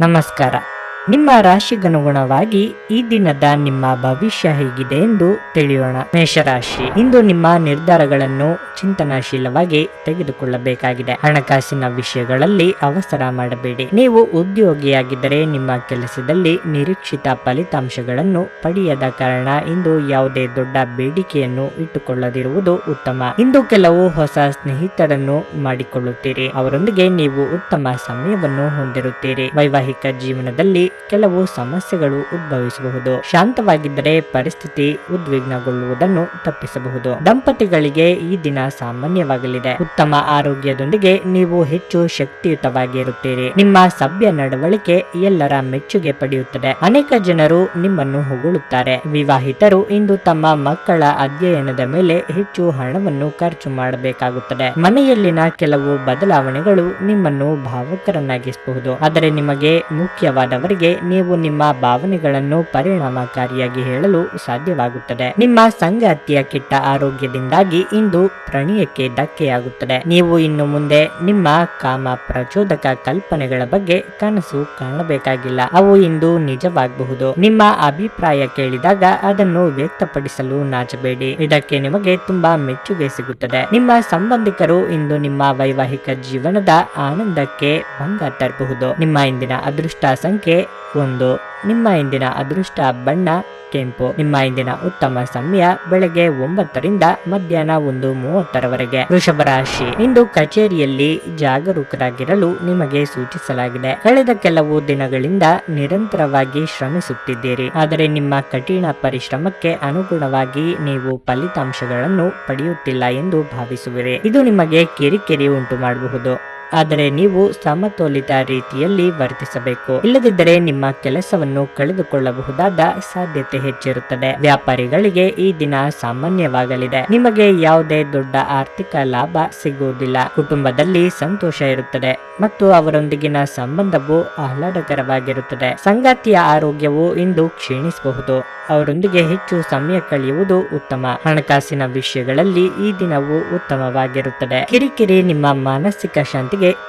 ನಮಸ್ಕಾರ. ನಿಮ್ಮ ರಾಶಿಗನುಗುಣವಾಗಿ ಈ ದಿನದ ನಿಮ್ಮ ಭವಿಷ್ಯ ಹೇಗಿದೆ ಎಂದು ತಿಳಿಯೋಣ. ಮೇಷರಾಶಿ. ಇಂದು ನಿಮ್ಮ ನಿರ್ಧಾರಗಳನ್ನು ಚಿಂತನಾಶೀಲವಾಗಿ ತೆಗೆದುಕೊಳ್ಳಬೇಕಾಗಿದೆ. ಹಣಕಾಸಿನ ವಿಷಯಗಳಲ್ಲಿ ಅವಸರ ಮಾಡಬೇಡಿ. ನೀವು ಉದ್ಯೋಗಿಯಾಗಿದ್ದರೆ ನಿಮ್ಮ ಕೆಲಸದಲ್ಲಿ ನಿರೀಕ್ಷಿತ ಫಲಿತಾಂಶಗಳನ್ನು ಪಡೆಯದ ಕಾರಣ ಇಂದು ಯಾವುದೇ ದೊಡ್ಡ ಬೇಡಿಕೆಯನ್ನು ಇಟ್ಟುಕೊಳ್ಳದಿರುವುದು ಉತ್ತಮ. ಇಂದು ಕೆಲವು ಹೊಸ ಸ್ನೇಹಿತರನ್ನು ಮಾಡಿಕೊಳ್ಳುತ್ತೀರಿ. ಅವರೊಂದಿಗೆ ನೀವು ಉತ್ತಮ ಸಮಯವನ್ನು ಹೊಂದಿರುತ್ತೀರಿ. ವೈವಾಹಿಕ ಜೀವನದಲ್ಲಿ ಕೆಲವು ಸಮಸ್ಯೆಗಳು ಉದ್ಭವಿಸಬಹುದು. ಶಾಂತವಾಗಿದ್ದರೆ ಪರಿಸ್ಥಿತಿ ಉದ್ವಿಗ್ನಗೊಳ್ಳುವುದನ್ನು ತಪ್ಪಿಸಬಹುದು. ದಂಪತಿಗಳಿಗೆ ಈ ದಿನ ಸಾಮಾನ್ಯವಾಗಲಿದೆ. ಉತ್ತಮ ಆರೋಗ್ಯದೊಂದಿಗೆ ನೀವು ಹೆಚ್ಚು ಶಕ್ತಿಯುತವಾಗಿರುತ್ತೀರಿ. ನಿಮ್ಮ ಸಭ್ಯ ನಡವಳಿಕೆ ಎಲ್ಲರ ಮೆಚ್ಚುಗೆ ಪಡೆಯುತ್ತದೆ. ಅನೇಕ ಜನರು ನಿಮ್ಮನ್ನು ಹೊಗಳುತ್ತಾರೆ. ವಿವಾಹಿತರು ಇಂದು ತಮ್ಮ ಮಕ್ಕಳ ಅಧ್ಯಯನದ ಮೇಲೆ ಹೆಚ್ಚು ಹಣವನ್ನು ಖರ್ಚು ಮಾಡಬೇಕಾಗುತ್ತದೆ. ಮನೆಯಲ್ಲಿನ ಕೆಲವು ಬದಲಾವಣೆಗಳು ನಿಮ್ಮನ್ನು ಭಾವಕರನ್ನಾಗಿಸಬಹುದು. ಆದರೆ ನಿಮಗೆ ಮುಖ್ಯವಾದವರಿಗೆ ನೀವು ನಿಮ್ಮ ಭಾವನೆಗಳನ್ನು ಪರಿಣಾಮಕಾರಿಯಾಗಿ ಹೇಳಲು ಸಾಧ್ಯವಾಗುತ್ತದೆ. ನಿಮ್ಮ ಸಂಗಾತಿಯ ಕೆಟ್ಟ ಆರೋಗ್ಯದಿಂದಾಗಿ ಇಂದು ಪ್ರಣಯಕ್ಕೆ ಧಕ್ಕೆಯಾಗುತ್ತದೆ. ನೀವು ಇನ್ನು ಮುಂದೆ ನಿಮ್ಮ ಕಾಮ ಪ್ರಚೋದಕ ಕಲ್ಪನೆಗಳ ಬಗ್ಗೆ ಕನಸು ಕಾಣಬೇಕಾಗಿಲ್ಲ. ಅವು ಇಂದು ನಿಜವಾಗಬಹುದು. ನಿಮ್ಮ ಅಭಿಪ್ರಾಯ ಕೇಳಿದಾಗ ಅದನ್ನು ವ್ಯಕ್ತಪಡಿಸಲು ನಾಚಬೇಡಿ. ಇದಕ್ಕೆ ನಿಮಗೆ ತುಂಬಾ ಮೆಚ್ಚುಗೆ ಸಿಗುತ್ತದೆ. ನಿಮ್ಮ ಸಂಬಂಧಿಕರು ಇಂದು ನಿಮ್ಮ ವೈವಾಹಿಕ ಜೀವನದ ಆನಂದಕ್ಕೆ ಭಂಗ ತರಬಹುದು. ನಿಮ್ಮ ಇಂದಿನ ಅದೃಷ್ಟ ಸಂಖ್ಯೆ ಒಂದು ನಿಮ್ಮ ಇಂದಿನ ಅದೃಷ್ಟ ಬಣ್ಣ, ಕೆಂಪು, ನಿಮ್ಮ ಇಂದಿನ ಉತ್ತಮ ಸಮಯ ಬೆಳಗ್ಗೆ ಒಂಬತ್ತರಿಂದ ಮಧ್ಯಾಹ್ನ ಒಂದು ಮೂವತ್ತರವರೆಗೆ. ವೃಷಭ ರಾಶಿ. ಇಂದು ಕಚೇರಿಯಲ್ಲಿ ಜಾಗರೂಕರಾಗಿರಲು ನಿಮಗೆ ಸೂಚಿಸಲಾಗಿದೆ. ಕಳೆದ ಕೆಲವು ದಿನಗಳಿಂದ ನಿರಂತರವಾಗಿ ಶ್ರಮಿಸುತ್ತಿದ್ದೀರಿ. ಆದರೆ ನಿಮ್ಮ ಕಠಿಣ ಪರಿಶ್ರಮಕ್ಕೆ ಅನುಗುಣವಾಗಿ ನೀವು ಫಲಿತಾಂಶಗಳನ್ನು ಪಡೆಯುತ್ತಿಲ್ಲ ಎಂದು ಭಾವಿಸುವಿರಿ. ಇದು ನಿಮಗೆ ಕಿರಿಕಿರಿ ಉಂಟು ಮಾಡಬಹುದು ಆದರೆ ನೀವು ಸಮತೋಲಿತ ರೀತಿಯಲ್ಲಿ ವರ್ತಿಸಬೇಕು. ಇಲ್ಲದಿದ್ದರೆ ನಿಮ್ಮ ಕೆಲಸವನ್ನು ಕಳೆದುಕೊಳ್ಳಬಹುದಾದ ಸಾಧ್ಯತೆ ಹೆಚ್ಚಿರುತ್ತದೆ. ವ್ಯಾಪಾರಿಗಳಿಗೆ ಈ ದಿನ ಸಾಮಾನ್ಯವಾಗಲಿದೆ. ನಿಮಗೆ ಯಾವುದೇ ದೊಡ್ಡ ಆರ್ಥಿಕ ಲಾಭ ಸಿಗುವುದಿಲ್ಲ. ಕುಟುಂಬದಲ್ಲಿ ಸಂತೋಷ ಇರುತ್ತದೆ. ಮತ್ತು ಅವರೊಂದಿಗಿನ ಸಂಬಂಧವು ಆಹ್ಲಾದಕರವಾಗಿರುತ್ತದೆ. ಸಂಗಾತಿಯ ಆರೋಗ್ಯವು ಇಂದು ಕ್ಷೀಣಿಸಬಹುದು. ಅವರೊಂದಿಗೆ ಹೆಚ್ಚು ಸಮಯ ಕಳೆಯುವುದು ಉತ್ತಮ. ಹಣಕಾಸಿನ ವಿಷಯಗಳಲ್ಲಿ ಈ ದಿನವು ಉತ್ತಮವಾಗಿರುತ್ತದೆ. ಕಿರಿಕಿರಿ ನಿಮ್ಮ ಮಾನಸಿಕ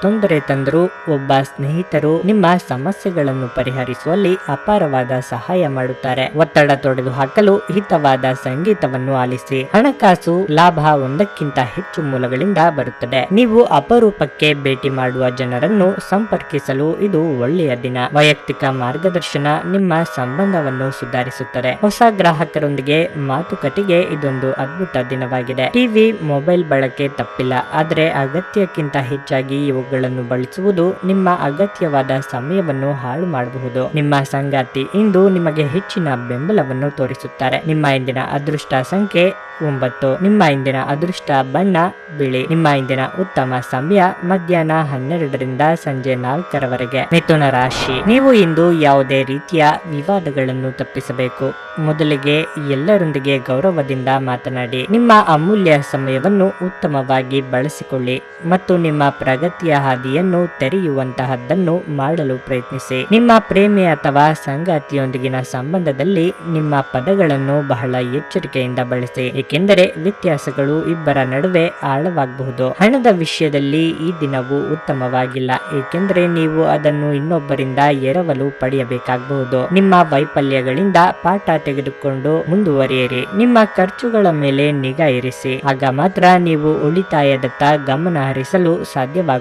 ತೊಂದರೆ ತಂದರೂ ಒಬ್ಬ ಸ್ನೇಹಿತರು ನಿಮ್ಮ ಸಮಸ್ಯೆಗಳನ್ನು ಪರಿಹರಿಸುವಲ್ಲಿ ಅಪಾರವಾದ ಸಹಾಯ ಮಾಡುತ್ತಾರೆ. ಒತ್ತಡ ತೊಡೆದು ಹಾಕಲು ಹಿತವಾದ ಸಂಗೀತವನ್ನು ಆಲಿಸಿ. ಹಣಕಾಸು ಲಾಭ ಒಂದಕ್ಕಿಂತ ಹೆಚ್ಚು ಮೂಲಗಳಿಂದ ಬರುತ್ತದೆ. ನೀವು ಅಪರೂಪಕ್ಕೆ ಭೇಟಿ ಮಾಡುವ ಜನರನ್ನು ಸಂಪರ್ಕಿಸಲು ಇದು ಒಳ್ಳೆಯ ದಿನ. ವೈಯಕ್ತಿಕ ಮಾರ್ಗದರ್ಶನ ನಿಮ್ಮ ಸಂಬಂಧವನ್ನು ಸುಧಾರಿಸುತ್ತದೆ. ಹೊಸ ಗ್ರಾಹಕರೊಂದಿಗೆ ಮಾತುಕತೆಗೆ ಇದೊಂದು ಅದ್ಭುತ ದಿನವಾಗಿದೆ. ಟಿವಿ, ಮೊಬೈಲ್ ಬಳಕೆ ತಪ್ಪಿಲ್ಲ. ಆದರೆ ಅಗತ್ಯಕ್ಕಿಂತ ಹೆಚ್ಚಾಗಿ ಇವುಗಳನ್ನು ಬಳಸುವುದು ನಿಮ್ಮ ಅಗತ್ಯವಾದ ಸಮಯವನ್ನು ಹಾಳು ಮಾಡಬಹುದು. ನಿಮ್ಮ ಸಂಗಾತಿ ಇಂದು ನಿಮಗೆ ಹೆಚ್ಚಿನ ಬೆಂಬಲವನ್ನು ತೋರಿಸುತ್ತಾರೆ. ನಿಮ್ಮ ಇಂದಿನ ಅದೃಷ್ಟ ಸಂಖ್ಯೆ ಒಂಬತ್ತು. ನಿಮ್ಮ ಇಂದಿನ ಅದೃಷ್ಟ ಬಣ್ಣ, ಬಿಳಿ. ನಿಮ್ಮ ಇಂದಿನ ಉತ್ತಮ ಸಮಯ ಮಧ್ಯಾಹ್ನ ಹನ್ನೆರಡರಿಂದ ಸಂಜೆ ನಾಲ್ಕರವರೆಗೆ. ಮಿಥುನ ರಾಶಿ. ನೀವು ಇಂದು ಯಾವುದೇ ರೀತಿಯ ವಿವಾದಗಳನ್ನು ತಪ್ಪಿಸಬೇಕು. ಮೊದಲಿಗೆ ಎಲ್ಲರೊಂದಿಗೆ ಗೌರವದಿಂದ ಮಾತನಾಡಿ. ನಿಮ್ಮ ಅಮೂಲ್ಯ ಸಮಯವನ್ನು ಉತ್ತಮವಾಗಿ ಬಳಸಿಕೊಳ್ಳಿ ಮತ್ತು ನಿಮ್ಮ ಪ್ರಗತಿಯ ಹಾದಿಯನ್ನು ತೆರೆಯುವಂತಹದ್ದನ್ನು ಮಾಡಲು ಪ್ರಯತ್ನಿಸಿ. ನಿಮ್ಮ ಪ್ರೇಮಿ ಅಥವಾ ಸಂಗಾತಿಯೊಂದಿಗಿನ ಸಂಬಂಧದಲ್ಲಿ ನಿಮ್ಮ ಪದಗಳನ್ನು ಬಹಳ ಎಚ್ಚರಿಕೆಯಿಂದ ಬಳಸಿ. ಏಕೆಂದರೆ ವ್ಯತ್ಯಾಸಗಳು ಇಬ್ಬರ ನಡುವೆ ಆಳವಾಗಬಹುದು. ಹಣದ ವಿಷಯದಲ್ಲಿ ಈ ದಿನವು ಉತ್ತಮವಾಗಿಲ್ಲ. ಏಕೆಂದರೆ ನೀವು ಅದನ್ನು ಇನ್ನೊಬ್ಬರಿಂದ ಎರವಲು ಪಡೆಯಬೇಕಾಗಬಹುದು. ನಿಮ್ಮ ವೈಫಲ್ಯಗಳಿಂದ ಪಾಠ ತೆಗೆದುಕೊಂಡು ಮುಂದುವರಿಯಿರಿ. ನಿಮ್ಮ ಖರ್ಚುಗಳ ಮೇಲೆ ನಿಗಾ ಇರಿಸಿ. ಆಗ ಮಾತ್ರ ನೀವು ಉಳಿತಾಯದತ್ತ ಗಮನ ಹರಿಸಲು ಸಾಧ್ಯವಾಗುತ್ತದೆ.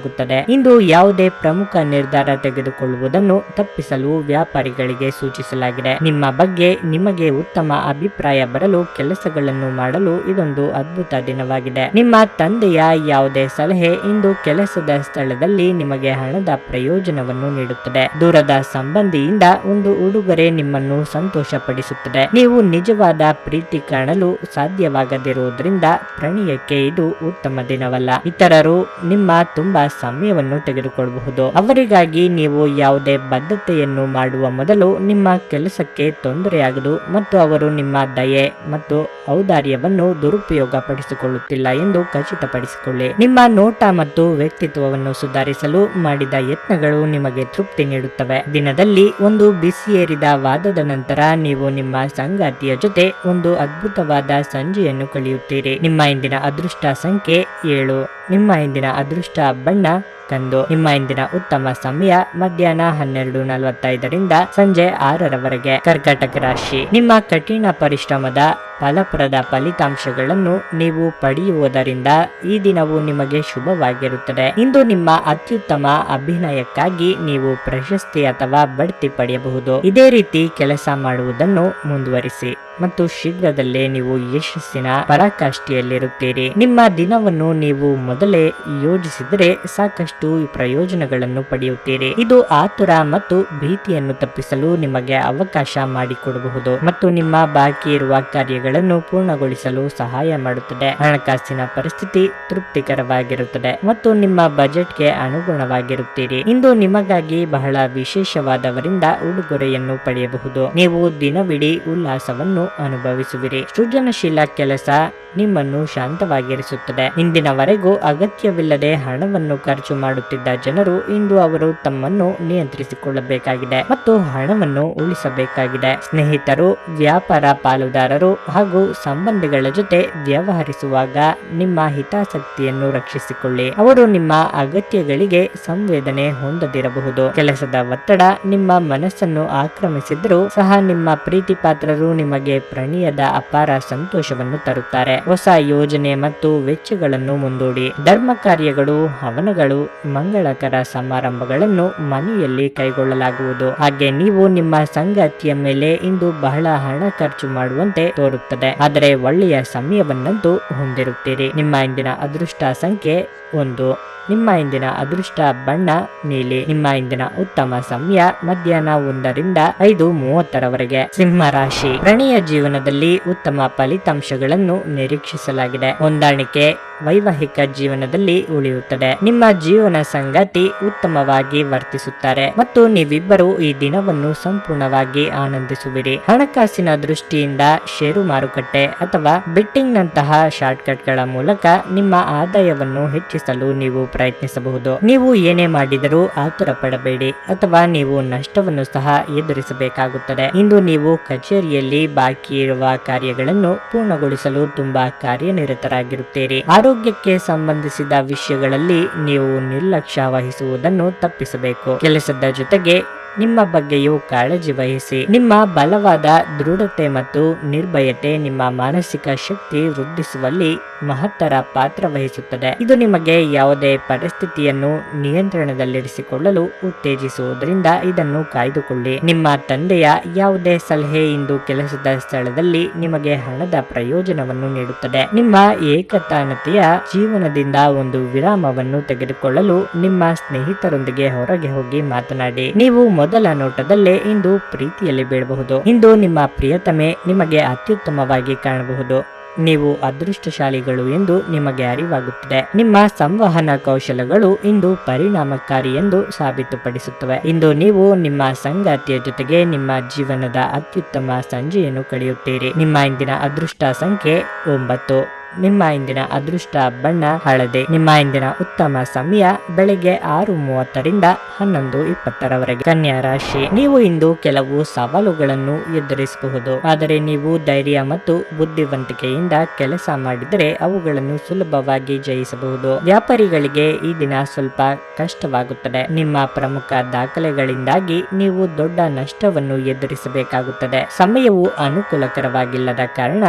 ಇಂದು ಯಾವುದೇ ಪ್ರಮುಖ ನಿರ್ಧಾರ ತೆಗೆದುಕೊಳ್ಳುವುದನ್ನು ತಪ್ಪಿಸಲು ವ್ಯಾಪಾರಿಗಳಿಗೆ ಸೂಚಿಸಲಾಗಿದೆ. ನಿಮ್ಮ ಬಗ್ಗೆ ನಿಮಗೆ ಉತ್ತಮ ಅಭಿಪ್ರಾಯ ಬರಲು ಕೆಲಸಗಳನ್ನು ಮಾಡಲು ಇದೊಂದು ಅದ್ಭುತ ದಿನವಾಗಿದೆ. ನಿಮ್ಮ ತಂದೆಯ ಯಾವುದೇ ಸಲಹೆ ಇಂದು ಕೆಲಸದ ಸ್ಥಳದಲ್ಲಿ ನಿಮಗೆ ಹಣದ ಪ್ರಯೋಜನವನ್ನು ನೀಡುತ್ತದೆ. ದೂರದ ಸಂಬಂಧಿಯಿಂದ ಒಂದು ಉಡುಗೊರೆ ನಿಮ್ಮನ್ನು ಸಂತೋಷಪಡಿಸುತ್ತದೆ. ನೀವು ನಿಜವಾದ ಪ್ರೀತಿ ಕಾಣಲು ಸಾಧ್ಯವಾಗದಿರುವುದರಿಂದ ಪ್ರಣಯಕ್ಕೆ ಇದು ಉತ್ತಮ ದಿನವಲ್ಲ. ಇತರರು ನಿಮ್ಮ ತುಂಬಾ ಸಮಯವನ್ನು ತೆಗೆದುಕೊಳ್ಳಬಹುದು. ಅವರಿಗಾಗಿ ನೀವು ಯಾವುದೇ ಬದ್ಧತೆಯನ್ನು ಮಾಡುವ ಮೊದಲು ನಿಮ್ಮ ಕೆಲಸಕ್ಕೆ ತೊಂದರೆಯಾಗದು ಮತ್ತು ಅವರು ನಿಮ್ಮ ದಯೆ ಮತ್ತು ಔದಾರ್ಯವನ್ನು ದುರುಪಯೋಗ ಪಡಿಸಿಕೊಳ್ಳುತ್ತಿಲ್ಲ ಎಂದು ಖಚಿತಪಡಿಸಿಕೊಳ್ಳಿ. ನಿಮ್ಮ ನೋಟ ಮತ್ತು ವ್ಯಕ್ತಿತ್ವವನ್ನು ಸುಧಾರಿಸಲು ಮಾಡಿದ ಯತ್ನಗಳು ನಿಮಗೆ ತೃಪ್ತಿ ನೀಡುತ್ತವೆ. ದಿನದಲ್ಲಿ ಒಂದು ಬಿಸಿಯೇರಿದ ವಾದದ ನಂತರ ನೀವು ನಿಮ್ಮ ಸಂಗಾತಿಯ ಜೊತೆ ಒಂದು ಅದ್ಭುತವಾದ ಸಂಜೆಯನ್ನು ಕಳೆಯುತ್ತೀರಿ. ನಿಮ್ಮ ಇಂದಿನ ಅದೃಷ್ಟ ಸಂಖ್ಯೆ ಏಳು. ನಿಮ್ಮ ಇಂದಿನ ಅದೃಷ್ಟ ಬಣ್ಣ ಕಂದು ನಿಮ್ಮ ಇಂದಿನ ಉತ್ತಮ ಸಮಯ ಮಧ್ಯಾಹ್ನ ಹನ್ನೆರಡು ನಲವತ್ತೈದರಿಂದ ಸಂಜೆ ಆರರವರೆಗೆ. ಕರ್ಕಾಟಕ ರಾಶಿ. ನಿಮ್ಮ ಕಠಿಣ ಪರಿಶ್ರಮದ ಫಲಪ್ರದ ಫಲಿತಾಂಶಗಳನ್ನು ನೀವು ಪಡೆಯುವುದರಿಂದ ಈ ದಿನವು ನಿಮಗೆ ಶುಭವಾಗಿರುತ್ತದೆ. ಇಂದು ನಿಮ್ಮ ಅತ್ಯುತ್ತಮ ಅಭಿನಯಕ್ಕಾಗಿ ನೀವು ಪ್ರಶಸ್ತಿ ಅಥವಾ ಬಡ್ತಿ ಪಡೆಯಬಹುದು. ಇದೇ ರೀತಿ ಕೆಲಸ ಮಾಡುವುದನ್ನು ಮುಂದುವರಿಸಿ ಮತ್ತು ಶೀಘ್ರದಲ್ಲೇ ನೀವು ಯಶಸ್ಸಿನ ಪರಾಕಾಷ್ಠಿಯಲ್ಲಿರುತ್ತೀರಿ. ನಿಮ್ಮ ದಿನವನ್ನು ನೀವು ಮೊದಲೇ ಯೋಜಿಸಿದರೆ ಸಾಕಷ್ಟು ಪ್ರಯೋಜನಗಳನ್ನು ಪಡೆಯುತ್ತೀರಿ. ಇದು ಆತುರ ಮತ್ತು ಭೀತಿಯನ್ನು ತಪ್ಪಿಸಲು ನಿಮಗೆ ಅವಕಾಶ ಮಾಡಿಕೊಡಬಹುದು ಮತ್ತು ನಿಮ್ಮ ಬಾಕಿ ಇರುವ ಕಾರ್ಯಗಳನ್ನು ಪೂರ್ಣಗೊಳಿಸಲು ಸಹಾಯ ಮಾಡುತ್ತದೆ. ಹಣಕಾಸಿನ ಪರಿಸ್ಥಿತಿ ತೃಪ್ತಿಕರವಾಗಿರುತ್ತದೆ ಮತ್ತು ನಿಮ್ಮ ಬಜೆಟ್ಗೆ ಅನುಗುಣವಾಗಿರುತ್ತೀರಿ. ಇಂದು ನಿಮಗಾಗಿ ಬಹಳ ವಿಶೇಷವಾದವರಿಂದ ಉಡುಗೊರೆಯನ್ನು ಪಡೆಯಬಹುದು. ನೀವು ದಿನವಿಡೀ ಉಲ್ಲಾಸವನ್ನು ಅನುಭವಿಸುವಿರಿ. ಸೃಜನಶೀಲ ಕೆಲಸ ನಿಮ್ಮನ್ನು ಶಾಂತವಾಗಿರಿಸುತ್ತದೆ. ಇಂದಿನವರೆಗೂ ಅಗತ್ಯವಿಲ್ಲದೆ ಹಣವನ್ನು ಖರ್ಚು ಮಾಡುತ್ತಿದ್ದ ಜನರು ಇಂದು ಅವರು ತಮ್ಮನ್ನು ನಿಯಂತ್ರಿಸಿಕೊಳ್ಳಬೇಕಾಗಿದೆ ಮತ್ತು ಹಣವನ್ನು ಉಳಿಸಬೇಕಾಗಿದೆ. ಸ್ನೇಹಿತರು, ವ್ಯಾಪಾರ ಪಾಲುದಾರರು ಹಾಗೂ ಸಂಬಂಧಿಗಳ ಜೊತೆ ವ್ಯವಹರಿಸುವಾಗ ನಿಮ್ಮ ಹಿತಾಸಕ್ತಿಯನ್ನು ರಕ್ಷಿಸಿಕೊಳ್ಳಿ. ಅವರು ನಿಮ್ಮ ಅಗತ್ಯಗಳಿಗೆ ಸಂವೇದನೆ ಹೊಂದದಿರಬಹುದು. ಕೆಲಸದ ಒತ್ತಡ ನಿಮ್ಮ ಮನಸ್ಸನ್ನು ಆಕ್ರಮಿಸಿದ್ರೂ ಸಹ ನಿಮ್ಮ ಪ್ರೀತಿ ಪಾತ್ರರು ನಿಮಗೆ ಪ್ರಣಯದ ಅಪಾರ ಸಂತೋಷವನ್ನು ತರುತ್ತಾರೆ. ಹೊಸ ಯೋಜನೆ ಮತ್ತು ವೆಚ್ಚಗಳನ್ನು ಮುಂದೂಡಿ. ಧರ್ಮ ಕಾರ್ಯಗಳು ಹವನಗಳು, ಮಂಗಳಕರ ಸಮಾರಂಭಗಳನ್ನು ಮನೆಯಲ್ಲಿ ಕೈಗೊಳ್ಳಲಾಗುವುದು. ಹಾಗೆ ನೀವು ನಿಮ್ಮ ಸಂಗಾತಿಯ ಮೇಲೆ ಇಂದು ಬಹಳ ಹಣ ಖರ್ಚು ಮಾಡುವಂತೆ ತೋರುತ್ತದೆ. ಆದರೆ ಒಳ್ಳೆಯ ಸಮಯವನ್ನಂತೂ ಹೊಂದಿರುತ್ತೀರಿ. ನಿಮ್ಮ ಇಂದಿನ ಅದೃಷ್ಟ ಸಂಖ್ಯೆ ಒಂದು. ನಿಮ್ಮ ಇಂದಿನ ಅದೃಷ್ಟ ಬಣ್ಣ ನೀಲಿ, ನಿಮ್ಮ ಇಂದಿನ ಉತ್ತಮ ಸಮಯ ಮಧ್ಯಾಹ್ನ ಒಂದರಿಂದ ಐದು ಮೂವತ್ತರವರೆಗೆ. ಸಿಂಹ ರಾಶಿ. ಪ್ರಣಿಯ ಜೀವನದಲ್ಲಿ ಉತ್ತಮ ಫಲಿತಾಂಶಗಳನ್ನು ನಿರೀಕ್ಷಿಸಲಾಗಿದೆ. ಹೊಂದಾಣಿಕೆ ವೈವಾಹಿಕ ಜೀವನದಲ್ಲಿ ಉಳಿಯುತ್ತದೆ. ನಿಮ್ಮ ಜೀವನ ಸಂಗಾತಿ ಉತ್ತಮವಾಗಿ ವರ್ತಿಸುತ್ತಾರೆ ಮತ್ತು ನೀವಿಬ್ಬರು ಈ ದಿನವನ್ನು ಸಂಪೂರ್ಣವಾಗಿ ಆನಂದಿಸುವಿರಿ. ಹಣಕಾಸಿನ ದೃಷ್ಟಿಯಿಂದ ಷೇರು ಮಾರುಕಟ್ಟೆ ಅಥವಾ ಬಿಟ್ಟಿಂಗ್ ನಂತಹ ಶಾರ್ಟ್ಕಟ್ಗಳ ಮೂಲಕ ನಿಮ್ಮ ಆದಾಯವನ್ನು ಹೆಚ್ಚಿಸಲು ನೀವು ಪ್ರಯತ್ನಿಸಬಹುದು. ನೀವು ಏನೇ ಮಾಡಿದರೂ ಆತುರ ಪಡಬೇಡಿ ಅಥವಾ ನೀವು ನಷ್ಟವನ್ನು ಸಹ ಎದುರಿಸಬೇಕಾಗುತ್ತದೆ. ಇಂದು ನೀವು ಕಚೇರಿಯಲ್ಲಿ ಬಾಕಿ ಇರುವ ಕಾರ್ಯಗಳನ್ನು ಪೂರ್ಣಗೊಳಿಸಲು ತುಂಬಾ ಕಾರ್ಯನಿರತರಾಗಿರುತ್ತೀರಿ. ಆರೋಗ್ಯಕ್ಕೆ ಸಂಬಂಧಿಸಿದ ವಿಷಯಗಳಲ್ಲಿ ನೀವು ನಿರ್ಲಕ್ಷ್ಯ ವಹಿಸುವುದನ್ನು ತಪ್ಪಿಸಬೇಕು. ಕೆಲಸದ ಜೊತೆಗೆ ನಿಮ್ಮ ಬಗ್ಗೆಯೂ ಕಾಳಜಿ ವಹಿಸಿ. ನಿಮ್ಮ ಬಲವಾದ ದೃಢತೆ ಮತ್ತು ನಿರ್ಭಯತೆ ನಿಮ್ಮ ಮಾನಸಿಕ ಶಕ್ತಿ ವೃದ್ಧಿಸುವಲ್ಲಿ ಮಹತ್ತರ ಪಾತ್ರ ವಹಿಸುತ್ತದೆ. ಇದು ನಿಮಗೆ ಯಾವುದೇ ಪರಿಸ್ಥಿತಿಯನ್ನು ನಿಯಂತ್ರಣದಲ್ಲಿರಿಸಿಕೊಳ್ಳಲು ಉತ್ತೇಜಿಸುವುದರಿಂದ ಇದನ್ನು ಕಾಯ್ದುಕೊಳ್ಳಿ. ನಿಮ್ಮ ತಂದೆಯ ಯಾವುದೇ ಸಲಹೆ ಇಂದು ಕೆಲಸದ ಸ್ಥಳದಲ್ಲಿ ನಿಮಗೆ ಹಣದ ಪ್ರಯೋಜನವನ್ನು ನೀಡುತ್ತದೆ. ನಿಮ್ಮ ಏಕತಾನತೆಯ ಜೀವನದಿಂದ ಒಂದು ವಿರಾಮವನ್ನು ತೆಗೆದುಕೊಳ್ಳಲು ನಿಮ್ಮ ಸ್ನೇಹಿತರೊಂದಿಗೆ ಹೊರಗೆ ಹೋಗಿ ಮಾತನಾಡಿ. ನೀವು ಮೊದಲ ನೋಟದಲ್ಲೇ ಇಂದು ಪ್ರೀತಿಯಲ್ಲಿ ಬೀಳಬಹುದು. ಇಂದು ನಿಮ್ಮ ಪ್ರಿಯತಮೆ ನಿಮಗೆ ಅತ್ಯುತ್ತಮವಾಗಿ ಕಾಣಬಹುದು. ನೀವು ಅದೃಷ್ಟಶಾಲಿಗಳು ಎಂದು ನಿಮಗೆ ಅರಿವಾಗುತ್ತದೆ. ನಿಮ್ಮ ಸಂವಹನ ಕೌಶಲಗಳು ಇಂದು ಪರಿಣಾಮಕಾರಿ ಎಂದು ಸಾಬೀತುಪಡಿಸುತ್ತವೆ. ಇಂದು ನೀವು ನಿಮ್ಮ ಸಂಗಾತಿಯ ಜೊತೆಗೆ ನಿಮ್ಮ ಜೀವನದ ಅತ್ಯುತ್ತಮ ಸಂಜೆಯನ್ನು ಕಳೆಯುತ್ತೀರಿ. ನಿಮ್ಮ ಇಂದಿನ ಅದೃಷ್ಟ ಸಂಖ್ಯೆ ಒಂಬತ್ತು. ನಿಮ್ಮ ಇಂದಿನ ಅದೃಷ್ಟ ಬಣ್ಣ ಹಳದಿ. ನಿಮ್ಮ ಇಂದಿನ ಉತ್ತಮ ಸಮಯ ಬೆಳಗ್ಗೆ ಆರು ಮೂವತ್ತರಿಂದ ಹನ್ನೊಂದು ಇಪ್ಪತ್ತರವರೆಗೆ. ಕನ್ಯಾ ರಾಶಿ, ನೀವು ಇಂದು ಕೆಲವು ಸವಾಲುಗಳನ್ನು ಎದುರಿಸಬಹುದು. ಆದರೆ ನೀವು ಧೈರ್ಯ ಮತ್ತು ಬುದ್ಧಿವಂತಿಕೆಯಿಂದ ಕೆಲಸ ಮಾಡಿದರೆ ಅವುಗಳನ್ನು ಸುಲಭವಾಗಿ ಜಯಿಸಬಹುದು. ವ್ಯಾಪಾರಿಗಳಿಗೆ ಈ ದಿನ ಸ್ವಲ್ಪ ಕಷ್ಟವಾಗುತ್ತದೆ. ನಿಮ್ಮ ಪ್ರಮುಖ ದಾಖಲೆಗಳಿಂದಾಗಿ ನೀವು ದೊಡ್ಡ ನಷ್ಟವನ್ನು ಎದುರಿಸಬೇಕಾಗುತ್ತದೆ. ಸಮಯವು ಅನುಕೂಲಕರವಾಗಿಲ್ಲದ ಕಾರಣ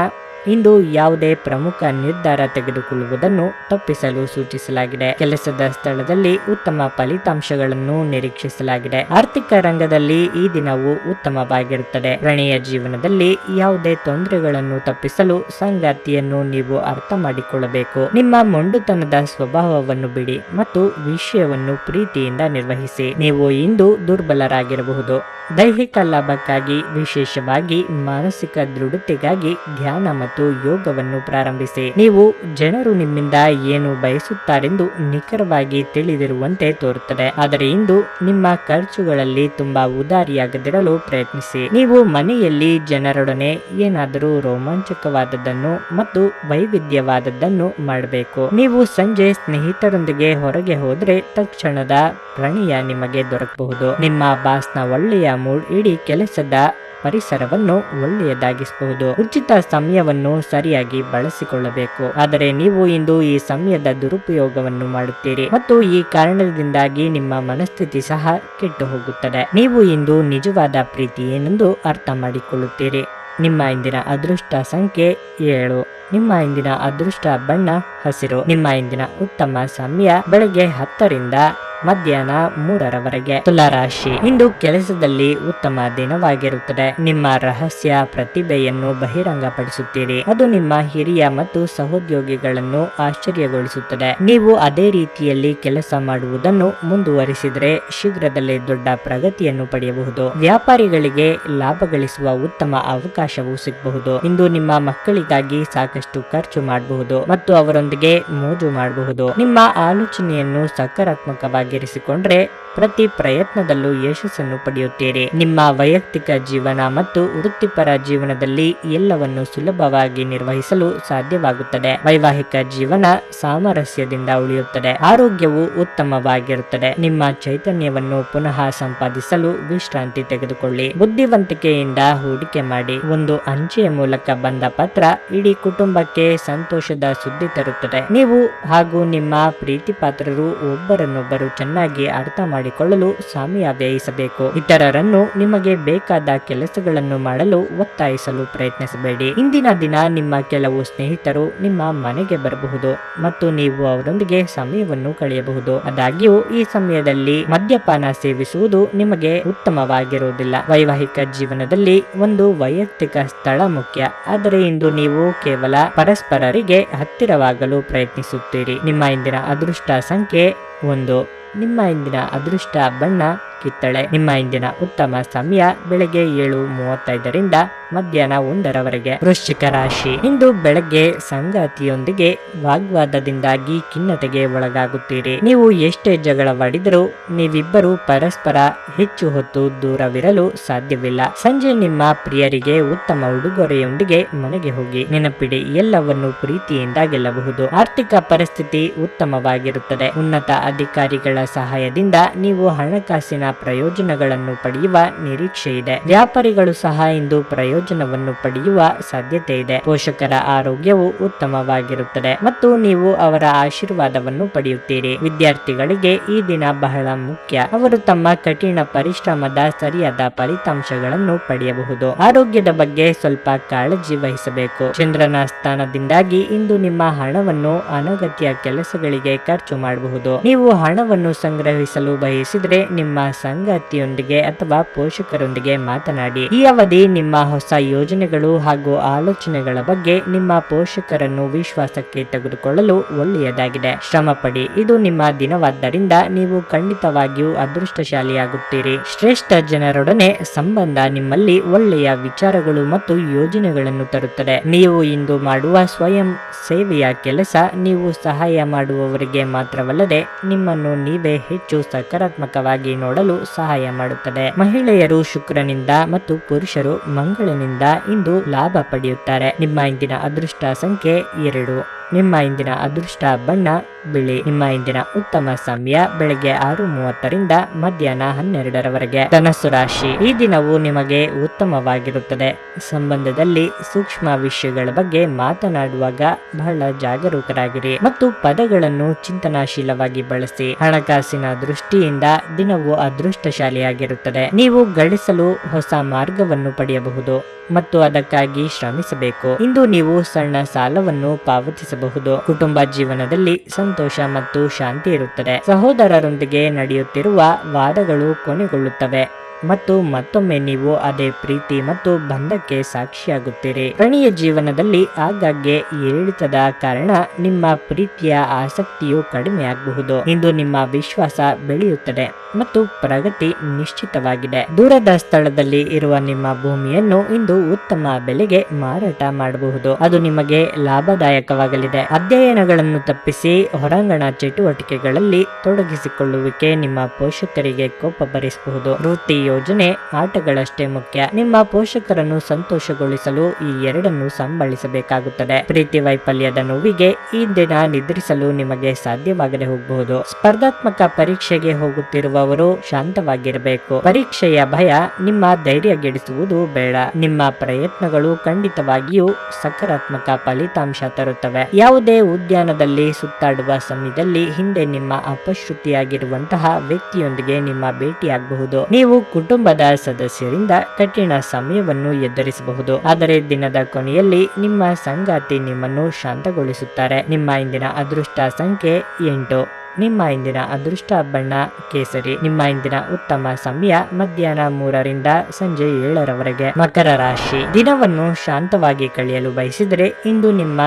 ಇಂದು ಯಾವುದೇ ಪ್ರಮುಖ ನಿರ್ಧಾರ ತೆಗೆದುಕೊಳ್ಳುವುದನ್ನು ತಪ್ಪಿಸಲು ಸೂಚಿಸಲಾಗಿದೆ. ಕೆಲಸದ ಸ್ಥಳದಲ್ಲಿ ಉತ್ತಮ ಫಲಿತಾಂಶಗಳನ್ನು ನಿರೀಕ್ಷಿಸಲಾಗಿದೆ. ಆರ್ಥಿಕ ರಂಗದಲ್ಲಿ ಈ ದಿನವು ಉತ್ತಮವಾಗಿರುತ್ತದೆ. ಪ್ರಣಯ ಜೀವನದಲ್ಲಿ ಯಾವುದೇ ತೊಂದರೆಗಳನ್ನು ತಪ್ಪಿಸಲು ಸಂಗಾತಿಯನ್ನು ನೀವು ಅರ್ಥ ಮಾಡಿಕೊಳ್ಳಬೇಕು. ನಿಮ್ಮ ಮೊಂಡುತನದ ಸ್ವಭಾವವನ್ನು ಬಿಡಿ ಮತ್ತು ವಿಷಯವನ್ನು ಪ್ರೀತಿಯಿಂದ ನಿರ್ವಹಿಸಿ. ನೀವು ಇಂದು ದುರ್ಬಲರಾಗಿರಬಹುದು. ದೈಹಿಕ ಲಾಭಕ್ಕಾಗಿ, ವಿಶೇಷವಾಗಿ ಮಾನಸಿಕ ದೃಢತೆಗಾಗಿ ಧ್ಯಾನ ಮತ್ತು ಯೋಗವನ್ನು ಪ್ರಾರಂಭಿಸಿ. ನೀವು ಜನರು ನಿಮ್ಮಿಂದ ಏನು ಬಯಸುತ್ತಾರೆಂದು ನಿಖರವಾಗಿ ತಿಳಿದಿರುವಂತೆ ತೋರುತ್ತದೆ. ಆದರೆ ಇಂದು ನಿಮ್ಮ ಖರ್ಚುಗಳಲ್ಲಿ ತುಂಬಾ ಉದಾರಿಯಾಗದಿರಲು ಪ್ರಯತ್ನಿಸಿ. ನೀವು ಮನೆಯಲ್ಲಿ ಜನರೊಡನೆ ಏನಾದರೂ ರೋಮಾಂಚಕವಾದದ್ದನ್ನು ಮತ್ತು ವೈವಿಧ್ಯವಾದದ್ದನ್ನು ಮಾಡಬೇಕು. ನೀವು ಸಂಜೆ ಸ್ನೇಹಿತರೊಂದಿಗೆ ಹೊರಗೆ ಹೋದ್ರೆ ತಕ್ಷಣದ ಪ್ರಣಯ ನಿಮಗೆ ದೊರಕಬಹುದು. ನಿಮ್ಮ ಬಾಸ್ನ ಒಳ್ಳೆಯ ಮೂಡ್ ಇಡೀ ಕೆಲಸದ ಪರಿಸರವನ್ನು ಒಳ್ಳೆಯದಾಗಿಸಬಹುದು ಉಚಿತ ಸಮಯವನ್ನು ಸರಿಯಾಗಿ ಬಳಸಿಕೊಳ್ಳಬೇಕು. ಆದರೆ ನೀವು ಇಂದು ಈ ಸಮಯದ ದುರುಪಯೋಗವನ್ನು ಮಾಡುತ್ತೀರಿ. ಮತ್ತು ಈ ಕಾರಣದಿಂದಾಗಿ ನಿಮ್ಮ ಮನಸ್ಥಿತಿ ಸಹ ಕೆಟ್ಟು ಹೋಗುತ್ತದೆ ನೀವು ಇಂದು ನಿಜವಾದ ಪ್ರೀತಿ ಏನೆಂದು ಅರ್ಥ ಮಾಡಿಕೊಳ್ಳುತ್ತೀರಿ. ನಿಮ್ಮ ಇಂದಿನ ಅದೃಷ್ಟ ಸಂಖ್ಯೆ ಏಳು. ನಿಮ್ಮ ಇಂದಿನ ಅದೃಷ್ಟ ಬಣ್ಣ ಹಸಿರು. ನಿಮ್ಮ ಇಂದಿನ ಉತ್ತಮ ಸಮಯ ಬೆಳಗ್ಗೆ ಹತ್ತರಿಂದ ಮಧ್ಯಾಹ್ನ ಮೂರರವರೆಗೆ. ತುಲಾರಾಶಿ. ಇಂದು ಕೆಲಸದಲ್ಲಿ ಉತ್ತಮ ದಿನವಾಗಿರುತ್ತದೆ. ನಿಮ್ಮ ರಹಸ್ಯ ಪ್ರತಿಭೆಯನ್ನು ಬಹಿರಂಗಪಡಿಸುತ್ತೀರಿ. ಅದು ನಿಮ್ಮ ಹಿರಿಯ ಮತ್ತು ಸಹೋದ್ಯೋಗಿಗಳನ್ನು ಆಶ್ಚರ್ಯಗೊಳಿಸುತ್ತದೆ. ನೀವು ಅದೇ ರೀತಿಯಲ್ಲಿ ಕೆಲಸ ಮಾಡುವುದನ್ನು ಮುಂದುವರಿಸಿದರೆ ಶೀಘ್ರದಲ್ಲೇ ದೊಡ್ಡ ಪ್ರಗತಿಯನ್ನು ಪಡೆಯಬಹುದು. ವ್ಯಾಪಾರಿಗಳಿಗೆ ಲಾಭ ಗಳಿಸುವ ಉತ್ತಮ ಅವಕಾಶವು ಸಿಗಬಹುದು. ಇಂದು ನಿಮ್ಮ ಮಕ್ಕಳಿಗಾಗಿ ಸಾಕಷ್ಟು ಖರ್ಚು ಮಾಡಬಹುದು ಮತ್ತು ಅವರೊಂದಿಗೆ ಮೋಜು ಮಾಡಬಹುದು. ನಿಮ್ಮ ಆಲೋಚನೆಯನ್ನು ಸಕಾರಾತ್ಮಕವಾಗಿರಿಸಿಕೊಂಡ್ರೆ ಪ್ರತಿ ಪ್ರಯತ್ನದಲ್ಲೂ ಯಶಸ್ಸನ್ನು ಪಡೆಯುತ್ತೀರಿ. ನಿಮ್ಮ ವೈಯಕ್ತಿಕ ಜೀವನ ಮತ್ತು ವೃತ್ತಿಪರ ಜೀವನದಲ್ಲಿ ಎಲ್ಲವನ್ನು ಸುಲಭವಾಗಿ ನಿರ್ವಹಿಸಲು ಸಾಧ್ಯವಾಗುತ್ತದೆ. ವೈವಾಹಿಕ ಜೀವನ ಸಾಮರಸ್ಯದಿಂದ ಉಳಿಯುತ್ತದೆ. ಆರೋಗ್ಯವು ಉತ್ತಮವಾಗಿರುತ್ತದೆ. ನಿಮ್ಮ ಚೈತನ್ಯವನ್ನು ಪುನಃ ಸಂಪಾದಿಸಲು ವಿಶ್ರಾಂತಿ ತೆಗೆದುಕೊಳ್ಳಿ. ಬುದ್ಧಿವಂತಿಕೆಯಿಂದ ಹೂಡಿಕೆ ಮಾಡಿ. ಒಂದು ಅಂಚೆಯ ಮೂಲಕ ಬಂದ ಪತ್ರ ಇಡೀ ಕುಟುಂಬಕ್ಕೆ ಸಂತೋಷದ ಸುದ್ದಿ ತರುತ್ತದೆ. ನೀವು ಹಾಗೂ ನಿಮ್ಮ ಪ್ರೀತಿ ಪಾತ್ರರು ಒಬ್ಬರನ್ನೊಬ್ಬರು ಚೆನ್ನಾಗಿ ಅರ್ಥ ಮಾಡಿಕೊಳ್ಳಲು ಸಮಯ ವ್ಯಯಿಸಬೇಕು ಇತರರನ್ನು ನಿಮಗೆ ಬೇಕಾದ ಕೆಲಸಗಳನ್ನು ಮಾಡಲು ಒತ್ತಾಯಿಸಲು ಪ್ರಯತ್ನಿಸಬೇಡಿ. ಇಂದಿನ ದಿನ ನಿಮ್ಮ ಕೆಲವು ಸ್ನೇಹಿತರು ನಿಮ್ಮ ಮನೆಗೆ ಬರಬಹುದು ಮತ್ತು ನೀವು ಅವರೊಂದಿಗೆ ಸಮಯವನ್ನು ಕಳೆಯಬಹುದು. ಆದಾಗ್ಯೂ, ಈ ಸಮಯದಲ್ಲಿ ಮದ್ಯಪಾನ ಸೇವಿಸುವುದು ನಿಮಗೆ ಉತ್ತಮವಾಗಿರುವುದಿಲ್ಲ. ವೈವಾಹಿಕ ಜೀವನದಲ್ಲಿ ಒಂದು ವೈಯಕ್ತಿಕ ಸ್ಥಳ ಮುಖ್ಯ. ಆದರೆ ಇಂದು ನೀವು ಕೇವಲ ಪರಸ್ಪರರಿಗೆ ಹತ್ತಿರವಾಗಲು ಪ್ರಯತ್ನಿಸುತ್ತೀರಿ. ನಿಮ್ಮ ಇಂದಿನ ಅದೃಷ್ಟ ಸಂಖ್ಯೆ ಒಂದು. ನಿಮ್ಮ ಇಂದಿನ ಅದೃಷ್ಟ ಬಣ್ಣ ಕಿತ್ತಳೆ. ನಿಮ್ಮ ಇಂದಿನ ಉತ್ತಮ ಸಮಯ ಬೆಳಗ್ಗೆ ಏಳು ಮೂವತ್ತೈದರಿಂದ ಮಧ್ಯಾಹ್ನ ಒಂದರವರೆಗೆ. ವೃಶ್ಚಿಕ ರಾಶಿ. ಇಂದು ಬೆಳಗ್ಗೆ ಸಂಗಾತಿಯೊಂದಿಗೆ ವಾಗ್ವಾದದಿಂದಾಗಿ ಖಿನ್ನತೆಗೆ ಒಳಗಾಗುತ್ತೀರಿ. ನೀವು ಎಷ್ಟೇ ಜಗಳವಾಡಿದರೂ ನೀವಿಬ್ಬರು ಪರಸ್ಪರ ಹೆಚ್ಚು ಹೊತ್ತು ದೂರವಿರಲು ಸಾಧ್ಯವಿಲ್ಲ. ಸಂಜೆ ನಿಮ್ಮ ಪ್ರಿಯರಿಗೆ ಉತ್ತಮ ಉಡುಗೊರೆಯೊಂದಿಗೆ ಮನೆಗೆ ಹೋಗಿ. ನೆನಪಿಡಿ, ಎಲ್ಲವನ್ನು ಪ್ರೀತಿಯಿಂದ ಗೆಲ್ಲಬಹುದು. ಆರ್ಥಿಕ ಪರಿಸ್ಥಿತಿ ಉತ್ತಮವಾಗಿರುತ್ತದೆ. ಉನ್ನತ ಅಧಿಕಾರಿಗಳ ಸಹಾಯದಿಂದ ನೀವು ಹಣಕಾಸಿನ ಪ್ರಯೋಜನಗಳನ್ನು ಪಡೆಯುವ ನಿರೀಕ್ಷೆ ಇದೆ. ವ್ಯಾಪಾರಿಗಳು ಸಹ ಇಂದು ಪ್ರಯೋಜನವನ್ನು ಪಡೆಯುವ ಸಾಧ್ಯತೆ ಇದೆ. ಪೋಷಕರ ಆರೋಗ್ಯವು ಉತ್ತಮವಾಗಿರುತ್ತದೆ ಮತ್ತು ನೀವು ಅವರ ಆಶೀರ್ವಾದವನ್ನು ಪಡೆಯುತ್ತೀರಿ. ವಿದ್ಯಾರ್ಥಿಗಳಿಗೆ ಈ ದಿನ ಬಹಳ ಮುಖ್ಯ. ಅವರು ತಮ್ಮ ಕಠಿಣ ಪರಿಶ್ರಮದ ಸರಿಯಾದ ಫಲಿತಾಂಶಗಳನ್ನು ಪಡೆಯಬಹುದು. ಆರೋಗ್ಯದ ಬಗ್ಗೆ ಸ್ವಲ್ಪ ಕಾಳಜಿ ವಹಿಸಬೇಕು. ಚಂದ್ರನ ಸ್ಥಾನದಿಂದಾಗಿ ಇಂದು ನಿಮ್ಮ ಹಣವನ್ನು ಅನಗತ್ಯ ಕೆಲಸಗಳಿಗೆ ಖರ್ಚು ಮಾಡಬಹುದು. ನೀವು ಹಣವನ್ನು ಸಂಗ್ರಹಿಸಲು ಬಯಸಿದ್ರೆ ನಿಮ್ಮ ಸಂಗಾತಿಯೊಂದಿಗೆ ಅಥವಾ ಪೋಷಕರೊಂದಿಗೆ ಮಾತನಾಡಿ. ಈ ಅವಧಿ ನಿಮ್ಮ ಹೊಸ ಯೋಜನೆಗಳು ಹಾಗೂ ಆಲೋಚನೆಗಳ ಬಗ್ಗೆ ನಿಮ್ಮ ಪೋಷಕರನ್ನು ವಿಶ್ವಾಸಕ್ಕೆ ತೆಗೆದುಕೊಳ್ಳಲು ಒಳ್ಳೆಯದಾಗಿದೆ. ಶ್ರಮ ಪಡಿ ಇದು ನಿಮ್ಮ ದಿನವಾದ್ದರಿಂದ ನೀವು ಖಂಡಿತವಾಗಿಯೂ ಅದೃಷ್ಟಶಾಲಿಯಾಗುತ್ತೀರಿ. ಶ್ರೇಷ್ಠ ಜನರೊಡನೆ ಸಂಬಂಧ ನಿಮ್ಮಲ್ಲಿ ಒಳ್ಳೆಯ ವಿಚಾರಗಳು ಮತ್ತು ಯೋಜನೆಗಳನ್ನು ತರುತ್ತದೆ. ನೀವು ಇಂದು ಮಾಡುವ ಸ್ವಯಂ ಸೇವೆಯ ಕೆಲಸ ನೀವು ಸಹಾಯ ಮಾಡುವವರಿಗೆ ಮಾತ್ರವಲ್ಲದೆ ನಿಮ್ಮನ್ನು ನೀವೇ ಹೆಚ್ಚು ಸಕಾರಾತ್ಮಕವಾಗಿ ನೋಡಲು ಸಹಾಯ ಮಾಡುತ್ತದೆ. ಮಹಿಳೆಯರು ಶುಕ್ರನಿಂದ ಮತ್ತು ಪುರುಷರು ಮಂಗಳನಿಂದ ಇಂದು ಲಾಭ ಪಡೆಯುತ್ತಾರೆ. ನಿಮ್ಮ ಇಂದಿನ ಅದೃಷ್ಟ ಸಂಖ್ಯೆ ಎರಡು. ನಿಮ್ಮ ಇಂದಿನ ಅದೃಷ್ಟ ಬಣ್ಣ, ಬಿಳಿ. ನಿಮ್ಮ ಇಂದಿನ ಉತ್ತಮ ಸಮಯ ಬೆಳಗ್ಗೆ ಆರು ಮೂವತ್ತರಿಂದ ಮಧ್ಯಾಹ್ನ ಹನ್ನೆರಡರವರೆಗೆ. ಧನಸ್ಸು ರಾಶಿ. ಈ ದಿನವು ನಿಮಗೆ ಉತ್ತಮವಾಗಿರುತ್ತದೆ. ಸಂಬಂಧದಲ್ಲಿ ಸೂಕ್ಷ್ಮ ವಿಷಯಗಳ ಬಗ್ಗೆ ಮಾತನಾಡುವಾಗ ಬಹಳ ಜಾಗರೂಕರಾಗಿರಿ ಮತ್ತು ಪದಗಳನ್ನು ಚಿಂತನಾಶೀಲವಾಗಿ ಬಳಸಿ. ಹಣಕಾಸಿನ ದೃಷ್ಟಿಯಿಂದ ದಿನವು ಅದೃಷ್ಟಶಾಲಿಯಾಗಿರುತ್ತದೆ. ನೀವು ಗಳಿಸಲು ಹೊಸ ಮಾರ್ಗವನ್ನು ಪಡೆಯಬಹುದು. ಮತ್ತು ಅದಕ್ಕಾಗಿ ಶ್ರಮಿಸಬೇಕು. ಇಂದು ನೀವು ಸಣ್ಣ ಸಾಲವನ್ನು ಪಾವತಿಸಬಹುದು. ಕುಟುಂಬ ಜೀವನದಲ್ಲಿ ಸಂತೋಷ ಮತ್ತು ಶಾಂತಿ ಇರುತ್ತದೆ. ಸಹೋದರರೊಂದಿಗೆ ನಡೆಯುತ್ತಿರುವ ವಾದಗಳು ಕೊನೆಗೊಳ್ಳುತ್ತವೆ. ಮತ್ತು ಮತ್ತೊಮ್ಮೆ ನೀವು ಅದೇ ಪ್ರೀತಿ ಮತ್ತು ಬಂಧಕ್ಕೆ ಸಾಕ್ಷಿಯಾಗುತ್ತೀರಿ. ಪ್ರಣಿಯ ಜೀವನದಲ್ಲಿ ಆಗಾಗ್ಗೆ ಏರಿಳಿತದ ಕಾರಣ ನಿಮ್ಮ ಪ್ರೀತಿಯ ಆಸಕ್ತಿಯು ಕಡಿಮೆಯಾಗಬಹುದು. ಇಂದು ನಿಮ್ಮ ವಿಶ್ವಾಸ ಬೆಳೆಯುತ್ತದೆ ಮತ್ತು ಪ್ರಗತಿ ನಿಶ್ಚಿತವಾಗಿದೆ. ದೂರದ ಸ್ಥಳದಲ್ಲಿ ಇರುವ ನಿಮ್ಮ ಭೂಮಿಯನ್ನು ಇಂದು ಉತ್ತಮ ಬೆಲೆಗೆ ಮಾರಾಟ ಮಾಡಬಹುದು. ಅದು ನಿಮಗೆ ಲಾಭದಾಯಕವಾಗಲಿದೆ. ಅಧ್ಯಯನಗಳನ್ನು ತಪ್ಪಿಸಿ ಹೊರಾಂಗಣ ಚಟುವಟಿಕೆಗಳಲ್ಲಿ ತೊಡಗಿಸಿಕೊಳ್ಳುವಿಕೆ ನಿಮ್ಮ ಪೋಷಕರಿಗೆ ಕೋಪ ಭರಿಸಬಹುದು ವೃತ್ತಿ ಯೋಜನೆ ಆಟಗಳಷ್ಟೇ ಮುಖ್ಯ. ನಿಮ್ಮ ಪೋಷಕರನ್ನು ಸಂತೋಷಗೊಳಿಸಲು ಈ ಎರಡನ್ನು ಸಂಬಳಿಸಬೇಕಾಗುತ್ತದೆ ಪ್ರೀತಿ ವೈಫಲ್ಯದ ನೋವಿಗೆ ಈ ದಿನ ನಿದ್ರಿಸಲು ನಿಮಗೆ ಸಾಧ್ಯವಾಗದೆ ಹೋಗಬಹುದು. ಸ್ಪರ್ಧಾತ್ಮಕ ಪರೀಕ್ಷೆಗೆ ಹೋಗುತ್ತಿರುವವರು ಶಾಂತವಾಗಿರಬೇಕು. ಪರೀಕ್ಷೆಯ ಭಯ ನಿಮ್ಮ ಧೈರ್ಯಗೆಡಿಸುವುದು ಬೇಡ. ನಿಮ್ಮ ಪ್ರಯತ್ನಗಳು ಖಂಡಿತವಾಗಿಯೂ ಸಕಾರಾತ್ಮಕ ಫಲಿತಾಂಶ ತರುತ್ತವೆ. ಯಾವುದೇ ಉದ್ಯಾನದಲ್ಲಿ ಸುತ್ತಾಡುವ ಸಮಯದಲ್ಲಿ ಹಿಂದೆ ನಿಮ್ಮ ಅಪಶ್ರುತಿಯಾಗಿರುವಂತಹ ವ್ಯಕ್ತಿಯೊಂದಿಗೆ ನಿಮ್ಮ ಭೇಟಿಯಾಗಬಹುದು. ನೀವು ಕುಟುಂಬದ ಸದಸ್ಯರಿಂದ ಕಠಿಣ ಸಮಯವನ್ನು ಎದುರಿಸಬಹುದು. ಆದರೆ ದಿನದ ಕೊನೆಯಲ್ಲಿ ನಿಮ್ಮ ಸಂಗಾತಿ ನಿಮ್ಮನ್ನು ಶಾಂತಗೊಳಿಸುತ್ತಾರೆ. ನಿಮ್ಮ ಇಂದಿನ ಅದೃಷ್ಟ ಸಂಖ್ಯೆ ಎಂಟು. ನಿಮ್ಮ ಇಂದಿನ ಅದೃಷ್ಟ ಬಣ್ಣ ಕೇಸರಿ. ನಿಮ್ಮ ಇಂದಿನ ಉತ್ತಮ ಸಮಯ ಮಧ್ಯಾಹ್ನ ಮೂರರಿಂದ ಸಂಜೆ ಏಳರವರೆಗೆ. ಮಕರ ರಾಶಿ. ದಿನವನ್ನು ಶಾಂತವಾಗಿ ಕಳೆಯಲು ಬಯಸಿದರೆ ಇಂದು ನಿಮ್ಮ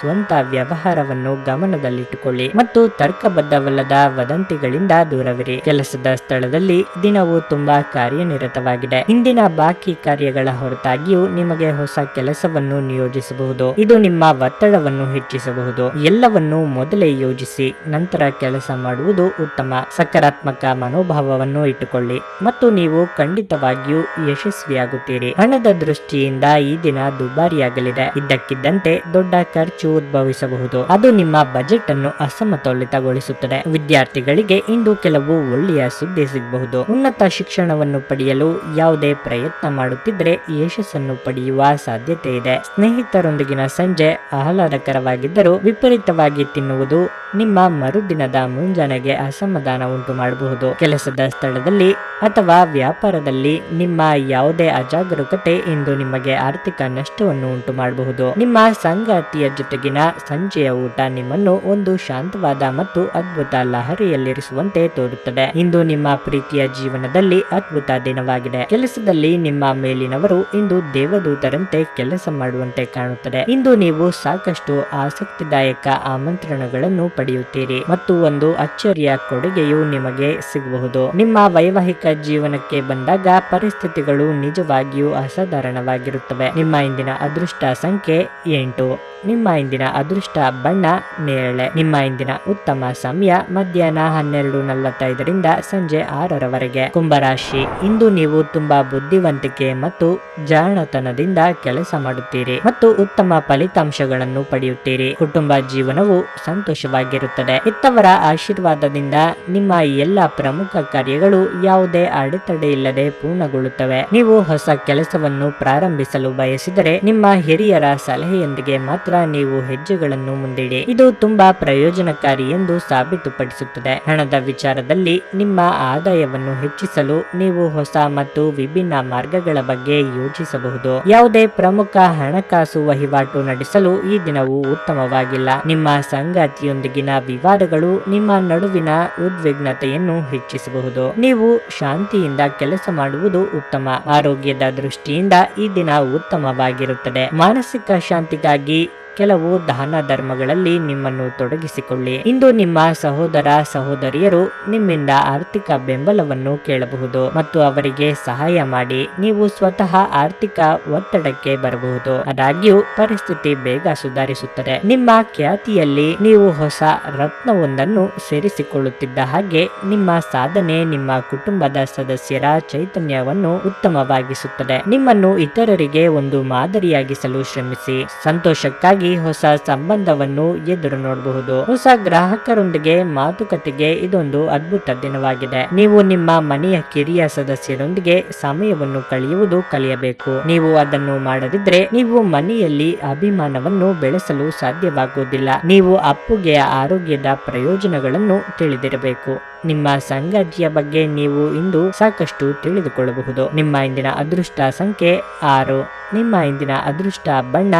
ಸ್ವಂತ ವ್ಯವಹಾರವನ್ನು ಗಮನದಲ್ಲಿಟ್ಟುಕೊಳ್ಳಿ ಮತ್ತು ತರ್ಕಬದ್ಧವಲ್ಲದ ವದಂತಿಗಳಿಂದ ದೂರವಿರಿ. ಕೆಲಸದ ಸ್ಥಳದಲ್ಲಿ ದಿನವು ತುಂಬಾ ಕಾರ್ಯನಿರತವಾಗಿದೆ. ಇಂದಿನ ಬಾಕಿ ಕಾರ್ಯಗಳ ಹೊರತಾಗಿಯೂ ನಿಮಗೆ ಹೊಸ ಕೆಲಸವನ್ನು ನಿಯೋಜಿಸಬಹುದು. ಇದು ನಿಮ್ಮ ಒತ್ತಡವನ್ನು ಹೆಚ್ಚಿಸಬಹುದು. ಎಲ್ಲವನ್ನು ಮೊದಲೇ ಯೋಜಿಸಿ, ನಂತರ ಮಾಡುವುದು ಉತ್ತಮ. ಸಕಾರಾತ್ಮಕ ಮನೋಭಾವವನ್ನು ಇಟ್ಟುಕೊಳ್ಳಿ. ಮತ್ತು ನೀವು ಖಂಡಿತವಾಗಿಯೂ ಯಶಸ್ವಿಯಾಗುತ್ತೀರಿ. ಹಣದ ದೃಷ್ಟಿಯಿಂದ ಈ ದಿನ ದುಬಾರಿಯಾಗಲಿದೆ. ಇದ್ದಕ್ಕಿದ್ದಂತೆ ದೊಡ್ಡ ಖರ್ಚು ಉದ್ಭವಿಸಬಹುದು. ಅದು ನಿಮ್ಮ ಬಜೆಟ್ ಅನ್ನು ಅಸಮತೋಲಿತಗೊಳಿಸುತ್ತದೆ. ವಿದ್ಯಾರ್ಥಿಗಳಿಗೆ ಇಂದು ಕೆಲವು ಒಳ್ಳೆಯ ಸುದ್ದಿ ಸಿಗಬಹುದು. ಉನ್ನತ ಶಿಕ್ಷಣವನ್ನು ಪಡೆಯಲು ಯಾವುದೇ ಪ್ರಯತ್ನ ಮಾಡುತ್ತಿದ್ರೆ ಯಶಸ್ಸನ್ನು ಪಡೆಯುವ ಸಾಧ್ಯತೆ ಇದೆ. ಸ್ನೇಹಿತರೊಂದಿಗಿನ ಸಂಜೆ ಆಹ್ಲಾದಕರವಾಗಿದ್ದರೂ ವಿಪರೀತವಾಗಿ ತಿನ್ನುವುದು ನಿಮ್ಮ ಮರುದಿನದ ಮುಂಜಾನೆಗೆ ಅಸಮಾಧಾನ ಉಂಟು ಮಾಡಬಹುದು. ಕೆಲಸದ ಸ್ಥಳದಲ್ಲಿ ಅಥವಾ ವ್ಯಾಪಾರದಲ್ಲಿ ನಿಮ್ಮ ಯಾವುದೇ ಅಜಾಗರೂಕತೆ ಇಂದು ನಿಮಗೆ ಆರ್ಥಿಕ ನಷ್ಟವನ್ನು ಉಂಟು ಮಾಡಬಹುದು. ನಿಮ್ಮ ಸಂಗಾತಿಯ ಜೊತೆಗಿನ ಸಂಜೆಯ ಊಟ ನಿಮ್ಮನ್ನು ಒಂದು ಶಾಂತವಾದ ಮತ್ತು ಅದ್ಭುತ ಲಹರಿಯಲ್ಲಿರಿಸುವಂತೆ ತೋರುತ್ತದೆ. ಇಂದು ನಿಮ್ಮ ಪ್ರೀತಿಯ ಜೀವನದಲ್ಲಿ ಅದ್ಭುತ ದಿನವಾಗಿದೆ. ಕೆಲಸದಲ್ಲಿ ನಿಮ್ಮ ಮೇಲಿನವರು ಇಂದು ದೇವದೂತರಂತೆ ಕೆಲಸ ಮಾಡುವಂತೆ ಕಾಣುತ್ತದೆ. ಇಂದು ನೀವು ಸಾಕಷ್ಟು ಆಸಕ್ತಿದಾಯಕ ಆಮಂತ್ರಣಗಳನ್ನು ಪಡೆಯುತ್ತೀರಿ ಮತ್ತು ಒಂದು ಅಚ್ಚರಿಯ ಕೊಡುಗೆಯು ನಿಮಗೆ ಸಿಗಬಹುದು. ನಿಮ್ಮ ವೈವಾಹಿಕ ಜೀವನಕ್ಕೆ ಬಂದಾಗ ಪರಿಸ್ಥಿತಿಗಳು ನಿಜವಾಗಿಯೂ ಅಸಾಧಾರಣವಾಗಿರುತ್ತವೆ. ನಿಮ್ಮ ಇಂದಿನ ಅದೃಷ್ಟ ಸಂಖ್ಯೆ ಎಂಟು. ನಿಮ್ಮ ಇಂದಿನ ಅದೃಷ್ಟ ಬಣ್ಣ ನೇರಳೆ ನಿಮ್ಮ ಇಂದಿನ ಉತ್ತಮ ಸಮಯ ಮಧ್ಯಾಹ್ನ ಹನ್ನೆರಡು ನಲವತ್ತೈದರಿಂದ ಸಂಜೆ ಆರರವರೆಗೆ. ಕುಂಭರಾಶಿ. ಇಂದು ನೀವು ತುಂಬಾ ಬುದ್ಧಿವಂತಿಕೆ ಮತ್ತು ಜಾಣತನದಿಂದ ಕೆಲಸ ಮಾಡುತ್ತೀರಿ ಮತ್ತು ಉತ್ತಮ ಫಲಿತಾಂಶಗಳನ್ನು ಪಡೆಯುತ್ತೀರಿ. ಕುಟುಂಬ ಜೀವನವು ಸಂತೋಷವಾಗಿರುತ್ತದೆ. ಇತ್ತವರ ಆಶೀರ್ವಾದದಿಂದ ನಿಮ್ಮ ಎಲ್ಲ ಪ್ರಮುಖ ಕಾರ್ಯಗಳು ಯಾವುದೇ ಅಡೆತಡೆ ಇಲ್ಲದೆ ಪೂರ್ಣಗೊಳ್ಳುತ್ತವೆ. ನೀವು ಹೊಸ ಕೆಲಸವನ್ನು ಪ್ರಾರಂಭಿಸಲು ಬಯಸಿದರೆ ನಿಮ್ಮ ಹಿರಿಯರ ಸಲಹೆಯೊಂದಿಗೆ ಮಾತ್ರ ನೀವು ಹೆಜ್ಜೆಗಳನ್ನು ಮುಂದಿಡಿ. ಇದು ತುಂಬಾ ಪ್ರಯೋಜನಕಾರಿ ಎಂದು ಸಾಬೀತುಪಡಿಸುತ್ತದೆ. ಹಣದ ವಿಚಾರದಲ್ಲಿ ನಿಮ್ಮ ಆದಾಯವನ್ನು ಹೆಚ್ಚಿಸಲು ನೀವು ಹೊಸ ಮತ್ತು ವಿಭಿನ್ನ ಮಾರ್ಗಗಳ ಬಗ್ಗೆ ಯೋಚಿಸಬಹುದು. ಯಾವುದೇ ಪ್ರಮುಖ ಹಣಕಾಸು ವಹಿವಾಟು ನಡೆಸಲು ಈ ದಿನವು ಉತ್ತಮವಾಗಿಲ್ಲ. ನಿಮ್ಮ ಸಂಗಾತಿಯೊಂದಿಗಿನ ವಿವಾದಗಳು ನಿಮ್ಮ ನಡುವಿನ ಉದ್ವಿಗ್ನತೆಯನ್ನು ಹೆಚ್ಚಿಸಬಹುದು. ನೀವು ಶಾಂತಿಯಿಂದ ಕೆಲಸ ಮಾಡುವುದು ಉತ್ತಮ. ಆರೋಗ್ಯದ ದೃಷ್ಟಿಯಿಂದ ಈ ದಿನ ಉತ್ತಮವಾಗಿರುತ್ತದೆ. ಮಾನಸಿಕ ಶಾಂತಿಗಾಗಿ ಕೆಲವು ದಾನ ಧರ್ಮಗಳಲ್ಲಿ ನಿಮ್ಮನ್ನು ತೊಡಗಿಸಿಕೊಳ್ಳಿ. ಇಂದು ನಿಮ್ಮ ಸಹೋದರ ಸಹೋದರಿಯರು ನಿಮ್ಮಿಂದ ಆರ್ಥಿಕ ಬೆಂಬಲವನ್ನು ಕೇಳಬಹುದು ಮತ್ತು ಅವರಿಗೆ ಸಹಾಯ ಮಾಡಿ ನೀವು ಸ್ವತಃ ಆರ್ಥಿಕ ಒತ್ತಡಕ್ಕೆ ಬರಬಹುದು. ಆದಾಗ್ಯೂ, ಪರಿಸ್ಥಿತಿ ಬೇಗ ಸುಧಾರಿಸುತ್ತದೆ. ನಿಮ್ಮ ಖ್ಯಾತಿಯಲ್ಲಿ ನೀವು ಹೊಸ ರತ್ನವೊಂದನ್ನು ಸೇರಿಸಿಕೊಳ್ಳುತ್ತಿದ್ದ ಹಾಗೆ ನಿಮ್ಮ ಸಾಧನೆ ನಿಮ್ಮ ಕುಟುಂಬದ ಸದಸ್ಯರ ಚೈತನ್ಯವನ್ನು ಉತ್ತಮವಾಗಿಸುತ್ತದೆ. ನಿಮ್ಮನ್ನು ಇತರರಿಗೆ ಒಂದು ಮಾದರಿಯಾಗಿಸಲು ಶ್ರಮಿಸಿ. ಸಂತೋಷಕ್ಕಾಗಿ ಹೊಸ ಸಂಬಂಧವನ್ನು ಎದುರು ನೋಡಬಹುದು. ಹೊಸ ಗ್ರಾಹಕರೊಂದಿಗೆ ಮಾತುಕತೆಗೆ ಇದೊಂದು ಅದ್ಭುತ ದಿನವಾಗಿದೆ. ನೀವು ನಿಮ್ಮ ಮನೆಯ ಕಿರಿಯ ಸದಸ್ಯರೊಂದಿಗೆ ಸಮಯವನ್ನು ಕಳೆಯುವುದು ಕಲಿಯಬೇಕು. ನೀವು ಅದನ್ನು ಮಾಡದಿದ್ರೆ ನೀವು ಮನೆಯಲ್ಲಿ ಅಭಿಮಾನವನ್ನು ಬೆಳೆಸಲು ಸಾಧ್ಯವಾಗುವುದಿಲ್ಲ. ನೀವು ಅಪ್ಪುಗೆಯ ಆರೋಗ್ಯದ ಪ್ರಯೋಜನಗಳನ್ನು ತಿಳಿದಿರಬೇಕು. ನಿಮ್ಮ ಸಂಗಾತಿಯ ಬಗ್ಗೆ ನೀವು ಇಂದು ಸಾಕಷ್ಟು ತಿಳಿದುಕೊಳ್ಳಬಹುದು. ನಿಮ್ಮ ಇಂದಿನ ಅದೃಷ್ಟ ಸಂಖ್ಯೆ ಆರು. ನಿಮ್ಮ ಇಂದಿನ ಅದೃಷ್ಟ ಬಣ್ಣ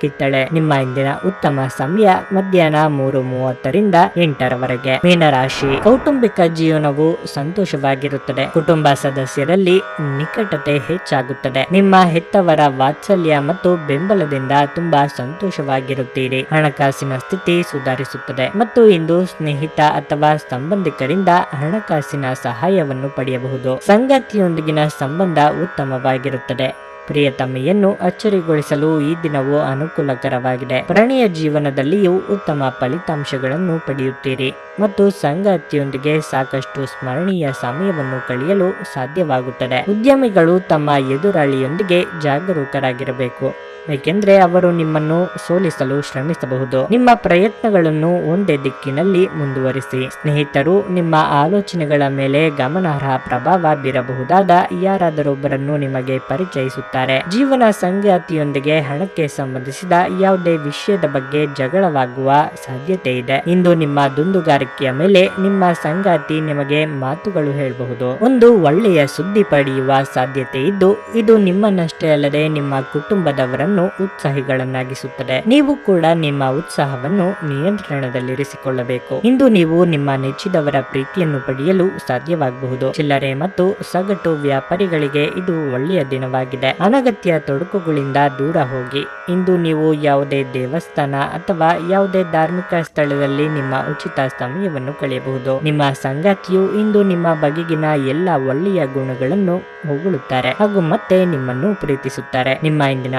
ಕಿತ್ತಳೆ. ನಿಮ್ಮ ಇಂದಿನ ಉತ್ತಮ ಸಮಯ ಮಧ್ಯಾಹ್ನ ಮೂರು ಮೂವತ್ತರಿಂದ ಎಂಟರವರೆಗೆ. ಮೀನರಾಶಿ. ಕೌಟುಂಬಿಕ ಜೀವನವು ಸಂತೋಷವಾಗಿರುತ್ತದೆ. ಕುಟುಂಬ ಸದಸ್ಯರಲ್ಲಿ ನಿಕಟತೆ ಹೆಚ್ಚಾಗುತ್ತದೆ. ನಿಮ್ಮ ಹೆತ್ತವರ ವಾತ್ಸಲ್ಯ ಮತ್ತು ಬೆಂಬಲದಿಂದ ತುಂಬಾ ಸಂತೋಷವಾಗಿರುತ್ತೀರಿ. ಹಣಕಾಸಿನ ಸ್ಥಿತಿ ಸುಧಾರಿಸುತ್ತದೆ. ಮತ್ತು ಇಂದು ಸ್ನೇಹಿತ ಅಥವಾ ಸಂಬಂಧಿಕರಿಂದ ಹಣಕಾಸಿನ ಸಹಾಯವನ್ನು ಪಡೆಯಬಹುದು. ಸಂಗಾತಿಯೊಂದಿಗಿನ ಸಂಬಂಧ ಉತ್ತಮವಾಗಿರುತ್ತದೆ. ಪ್ರಿಯತಮೆಯನ್ನು ಅಚ್ಚರಿಗೊಳಿಸಲು ಈ ದಿನವು ಅನುಕೂಲಕರವಾಗಿದೆ. ಪ್ರಣಯ ಜೀವನದಲ್ಲಿಯೂ ಉತ್ತಮ ಫಲಿತಾಂಶಗಳನ್ನು ಪಡೆಯುತ್ತೀರಿ ಮತ್ತು ಸಂಗಾತಿಯೊಂದಿಗೆ ಸಾಕಷ್ಟು ಸ್ಮರಣೀಯ ಸಮಯವನ್ನು ಕಳೆಯಲು ಸಾಧ್ಯವಾಗುತ್ತದೆ. ಉದ್ಯಮಿಗಳು ತಮ್ಮ ಎದುರಾಳಿಯೊಂದಿಗೆ ಜಾಗರೂಕರಾಗಿರಬೇಕು. ಏಕೆಂದರೆ ಅವರು ನಿಮ್ಮನ್ನು ಸೋಲಿಸಲು ಶ್ರಮಿಸಬಹುದು. ನಿಮ್ಮ ಪ್ರಯತ್ನಗಳನ್ನು ಒಂದೇ ದಿಕ್ಕಿನಲ್ಲಿ ಮುಂದುವರಿಸಿ. ಸ್ನೇಹಿತರು, ನಿಮ್ಮ ಆಲೋಚನೆಗಳ ಮೇಲೆ ಗಮನಾರ್ಹ ಪ್ರಭಾವ ಬೀರಬಹುದಾದ ಯಾರಾದರೊಬ್ಬರನ್ನು ನಿಮಗೆ ಪರಿಚಯಿಸುತ್ತಾರೆ. ಜೀವನ ಸಂಗಾತಿಯೊಂದಿಗೆ ಹಣಕ್ಕೆ ಸಂಬಂಧಿಸಿದ ಯಾವುದೇ ವಿಷಯದ ಬಗ್ಗೆ ಜಗಳವಾಗುವ ಸಾಧ್ಯತೆ ಇದೆ. ಇಂದು ನಿಮ್ಮ ದುಂದುಗಾರಿಕೆಯ ಮೇಲೆ ನಿಮ್ಮ ಸಂಗಾತಿ ನಿಮಗೆ ಮಾತುಗಳು ಹೇಳಬಹುದು. ಒಂದು ಒಳ್ಳೆಯ ಸುದ್ದಿ ಪಡೆಯುವ ಸಾಧ್ಯತೆ ಇದ್ದು, ಇದು ನಿಮ್ಮನ್ನಷ್ಟೇ ಅಲ್ಲದೆ ನಿಮ್ಮ ಕುಟುಂಬದವರನ್ನು ಉತ್ಸಾಹಿಗಳನ್ನಾಗಿಸುತ್ತದೆ. ನೀವು ಕೂಡ ನಿಮ್ಮ ಉತ್ಸಾಹವನ್ನು ನಿಯಂತ್ರಣದಲ್ಲಿರಿಸಿಕೊಳ್ಳಬೇಕು. ಇಂದು ನೀವು ನಿಮ್ಮ ನೆಚ್ಚಿದವರ ಪ್ರೀತಿಯನ್ನು ಪಡೆಯಲು ಸಾಧ್ಯವಾಗಬಹುದು. ಚಿಲ್ಲರೆ ಮತ್ತು ಸಗಟು ವ್ಯಾಪಾರಿಗಳಿಗೆ ಇದು ಒಳ್ಳೆಯ ದಿನವಾಗಿದೆ. ಅನಗತ್ಯ ತೊಡಕುಗಳಿಂದ ದೂರ ಹೋಗಿ. ಇಂದು ನೀವು ಯಾವುದೇ ದೇವಸ್ಥಾನ ಅಥವಾ ಯಾವುದೇ ಧಾರ್ಮಿಕ ಸ್ಥಳದಲ್ಲಿ ನಿಮ್ಮ ಉಚಿತ ಸಮಯವನ್ನು ಕಳೆಯಬಹುದು. ನಿಮ್ಮ ಸಂಗಾತಿಯು ಇಂದು ನಿಮ್ಮ ಬಗೆಗಿನ ಎಲ್ಲ ಒಳ್ಳೆಯ ಗುಣಗಳನ್ನು ಹೊಗಳುತ್ತಾರೆ ಹಾಗೂ ಮತ್ತೆ ನಿಮ್ಮನ್ನು ಪ್ರೀತಿಸುತ್ತಾರೆ. ನಿಮ್ಮ ಇಂದಿನ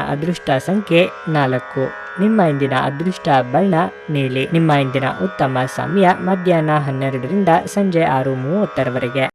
ಅದೃಷ್ಟ ಸಂಖ್ಯೆ ನಾಲ್ಕು. ನಿಮ್ಮ ಇಂದಿನ ಅದೃಷ್ಟ ಬಣ್ಣ ನೀಲಿ ನಿಮ್ಮ ಇಂದಿನ ಉತ್ತಮ ಸಮಯ ಮಧ್ಯಾಹ್ನ ಹನ್ನೆರಡರಿಂದ ಸಂಜೆ ಆರು ಮೂವತ್ತರವರೆಗೆ.